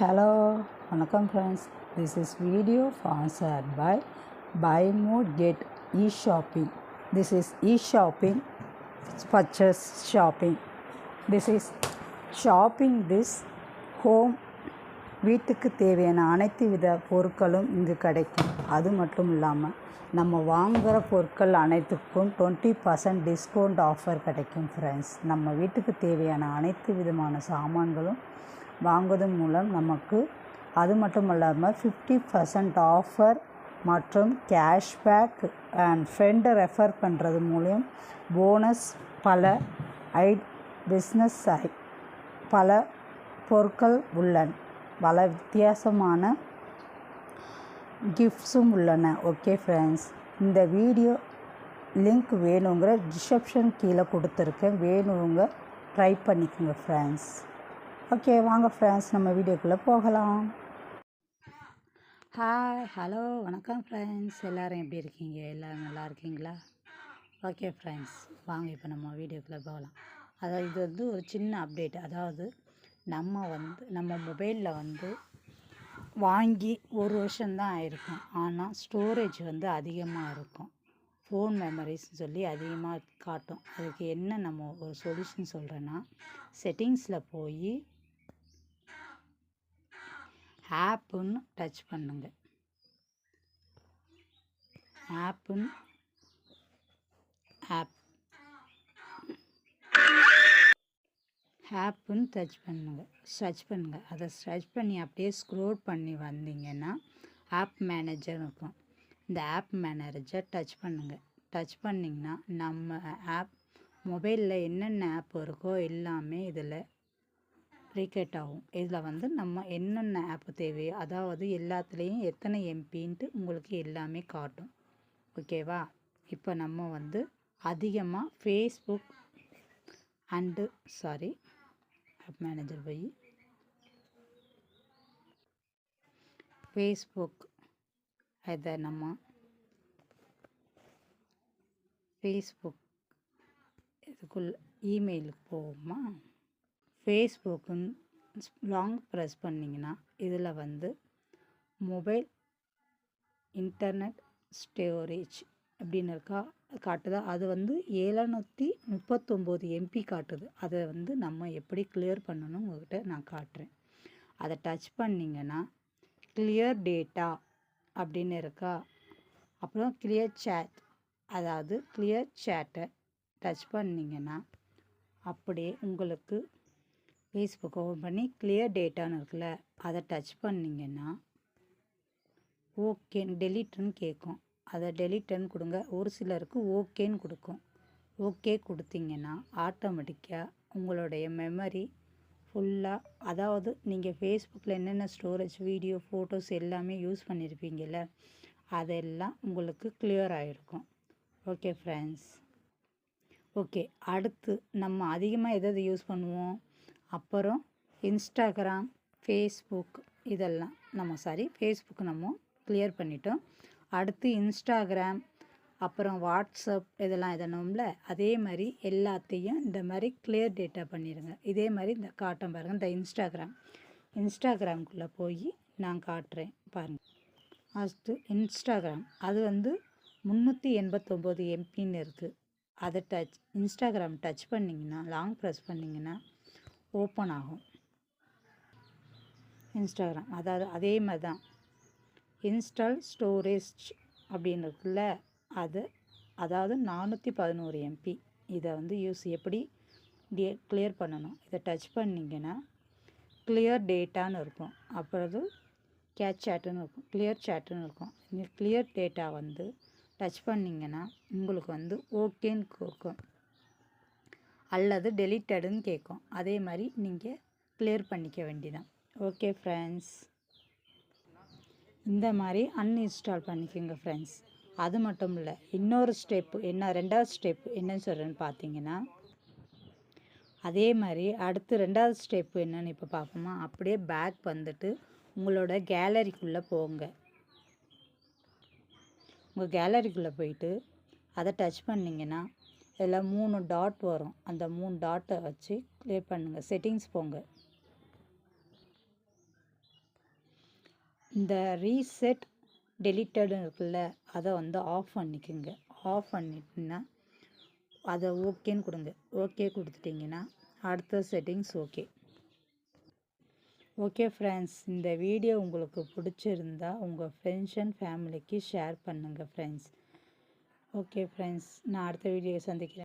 Hello வணக்கம் friends this is video sponsored by by mod get e shopping this is e shopping purchase shopping this is shopping this home வீட்டுக்கு தேவையான அனைத்து வித பொருட்களும் இங்கு கிடைக்கும். அது மட்டும் இல்லாமல் நம்ம வாங்குகிற பொருட்கள் அனைத்துக்கும் டுவெண்ட்டி பர்சன்ட் டிஸ்கவுண்ட் ஆஃபர் கிடைக்கும் ஃப்ரெண்ட்ஸ் நம்ம வீட்டுக்கு தேவையான அனைத்து விதமான சாமான்களும் வாங்குவதன் மூலம் நமக்கு அது மட்டும் இல்லாமல் ஃபிஃப்டி பர்சன்ட் ஆஃபர் மற்றும் கேஷ்பேக் அண்ட் ஃப்ரெண்டை ரெஃபர் பண்ணுறது மூலியம் போனஸ் பல ஐ பிஸ்னஸ் ஐ பல பொருட்கள் உள்ளன. பல வித்தியாசமான கிஃப்ட்ஸும் உள்ளன. ஓகே ஃப்ரெண்ட்ஸ் இந்த வீடியோ லிங்க் வேணுங்கிற டிஸ்கிரிப்ஷன் கீழே கொடுத்துருக்கேன். வேணுங்க ட்ரை பண்ணிக்கோங்க ஃப்ரெண்ட்ஸ் ஓகே வாங்க ஃப்ரெண்ட்ஸ் நம்ம வீடியோக்குள்ளே போகலாம். ஹாய் ஹலோ வணக்கம் ஃப்ரெண்ட்ஸ் எல்லோரும் எப்படி இருக்கீங்க? எல்லோரும் நல்லா இருக்கீங்களா? ஓகே ஃப்ரெண்ட்ஸ் வாங்க இப்போ நம்ம வீடியோக்குள்ளே போகலாம். அதாவது இது வந்து ஒரு சின்ன அப்டேட் அதாவது நம்ம வந்து நம்ம மொபைலில் வந்து வாங்கி ஒரு வருஷம்தான் ஆயிருக்கும். ஆனால் ஸ்டோரேஜ் வந்து அதிகமாக இருக்கும். ஃபோன் மெமரிஸ்னு சொல்லி அதிகமாக காட்டும். அதுக்கு என்ன நம்ம ஒரு சொல்யூஷன் சொல்கிறேன்னா செட்டிங்ஸில் போய் ஆப்புன்னு டச் பண்ணுங்க. ஆப்புன்னு ஆப் ஆப்புன்னு டச் பண்ணுங்க. சர்ச் பண்ணுங்கள் அதை சர்ச் பண்ணி அப்படியே ஸ்க்ரோல் பண்ணி வந்தீங்கன்னா ஆப் மேனேஜர் இருக்கும். இந்த ஆப் மேனேஜர் டச் பண்ணுங்கள் டச் பண்ணிங்கன்னா நம்ம ஆப் மொபைலில் என்னென்ன ஆப் இருக்கோ எல்லாமே இதில் ரீகேட் ஆகும். இதில் வந்து நம்ம என்னென்ன ஆப் தேவையோ அதாவது எல்லாத்துலேயும் எத்தனை எம்பின்ட்டு உங்களுக்கு எல்லாமே காட்டும். ஓகேவா? இப்போ நம்ம வந்து அதிகமாக Facebook and sorry app manager போய் ஃபேஸ்புக் இதை நம்ம ஃபேஸ்புக் இதுக்குள்ள இமெயிலுக்கு போவோமா? ஃபேஸ்புக்குன்னு லாங் ப்ரெஸ் பண்ணிங்கன்னா இதில் வந்து மொபைல் இன்டர்நெட் ஸ்டோரேஜ் அப்படின்னு இருக்கா காட்டுதா? அது வந்து ஏழுநூற்றி முப்பத்தொம்போது எம்பி காட்டுது. அதை வந்து நம்ம எப்படி கிளியர் பண்ணணும் உங்கள்கிட்ட நான் காட்டுறேன். அதை டச் பண்ணிங்கன்னா கிளியர் டேட்டா அப்படின்னு இருக்கா? அப்புறம் கிளியர் சேட் அதாவது கிளியர் சேட்டை டச் பண்ணிங்கன்னா அப்படியே உங்களுக்கு ஃபேஸ்புக் ஓப்பன் பண்ணி கிளியர் டேட்டான்னு இருக்குல்ல அதை டச் பண்ணிங்கன்னா ஓகே டெலிட்டுன்னு கேட்கும் அதை டெலிட்டுன்னு கொடுங்க. ஒரு சிலருக்கு ஓகேன்னு கொடுக்கும். ஓகே கொடுத்தீங்கன்னா ஆட்டோமேட்டிக்காக உங்களுடைய மெமரி ஃபுல்லாக அதாவது நீங்கள் ஃபேஸ்புக்கில் என்னென்ன ஸ்டோரேஜ் வீடியோ ஃபோட்டோஸ் எல்லாமே யூஸ் பண்ணியிருப்பீங்கள்ல அதெல்லாம் உங்களுக்கு கிளியர் ஆகிருக்கும் ஓகே ஃப்ரெண்ட்ஸ் ஓகே அடுத்து நம்ம அதிகமாக எதை எதை யூஸ் பண்ணுவோம்? அப்புறம் இன்ஸ்டாகிராம் ஃபேஸ்புக் இதெல்லாம். நம்ம சாரி ஃபேஸ்புக் நம்ம கிளியர் பண்ணிட்டோம். அடுத்து இன்ஸ்டாகிராம் அப்புறம் வாட்ஸ்அப் இதெல்லாம் இதனோம்ல அதே மாதிரி எல்லாத்தையும் இந்த மாதிரி கிளியர் டேட்டா பண்ணிடுங்க இதே மாதிரி இந்த காட்டம் பாருங்கள் இந்த இன்ஸ்டாகிராம். இன்ஸ்டாகிராம்குள்ளே போய் நான் காட்டுறேன் பாருங்கள் ஃபஸ்ட்டு இன்ஸ்டாகிராம். அது வந்து முந்நூற்றி எண்பத்தொம்போது எம்பின்னு இருக்குது அதை டச் இன்ஸ்டாகிராம் டச் பண்ணிங்கன்னா லாங் ப்ரெஸ் பண்ணிங்கன்னா ஓப்பன் ஆகும். இன்ஸ்டாகிராம். அதாவது அதே மாதிரி தான். இன்ஸ்டால் ஸ்டோரேஜ் அப்படின்னு இருக்குல்ல அது அதாவது நானூற்றி பதினோரு எம்பி இதை வந்து யூஸ் எப்படி டே கிளியர் பண்ணணும். இதை டச் பண்ணிங்கன்னா கிளியர் டேட்டான்னு இருக்கும். அப்புறம் கேட் சேட்டுன்னு இருக்கும். கிளியர் சேட்டுன்னு இருக்கும். இந்த கிளியர் டேட்டா வந்து டச் பண்ணிங்கன்னா உங்களுக்கு வந்து ஓகேன்னு கேட்கும் அல்லது டெலிட்டடுன்னு கேட்கும் அதே மாதிரி நீங்கள் கிளியர் பண்ணிக்க வேண்டிதான் ஓகே ஃப்ரெண்ட்ஸ் இந்த மாதிரி அன்இன்ஸ்டால் பண்ணிக்கோங்க ஃப்ரெண்ட்ஸ் அது மட்டும் இல்லை இன்னொரு ஸ்டெப்பு என்ன ரெண்டாவது ஸ்டெப் என்னன்னு சொல்கிறேன்னு பார்த்தீங்கன்னா அதே மாதிரி அடுத்து ரெண்டாவது ஸ்டெப்பு என்னன்னு இப்போ பார்ப்போமா அப்படியே பேக் வந்துட்டு உங்களோட கேலரிக்குள்ளே போங்க. உங்கள் கேலரிக்குள்ளே போயிட்டு அதை டச் பண்ணிங்கன்னா இதில் மூணு டாட் வரும். அந்த மூணு டாட்டை வச்சு கிளியர் பண்ணுங்கள் செட்டிங்ஸ் போங்க. இந்த ரீசெட் டெலிட்டடுன்னு இருக்குல்ல அதை வந்து ஆஃப் பண்ணிக்கோங்க. ஆஃப் பண்ணிட்டுனா அதை ஓகேன்னு கொடுங்க. ஓகே கொடுத்துட்டிங்கன்னா அடுத்த செட்டிங்ஸ் ஓகே ஓகே ஃப்ரெண்ட்ஸ் இந்த வீடியோ உங்களுக்கு பிடிச்சிருந்தா உங்கள் ஃப்ரெண்ட்ஸ் அண்ட் ஃபேமிலிக்கு ஷேர் பண்ணுங்கள் ஃப்ரெண்ட்ஸ் ஓகே ஃப்ரெண்ட்ஸ் நான் அடுத்த வீடியோ சந்திக்கிறேன்.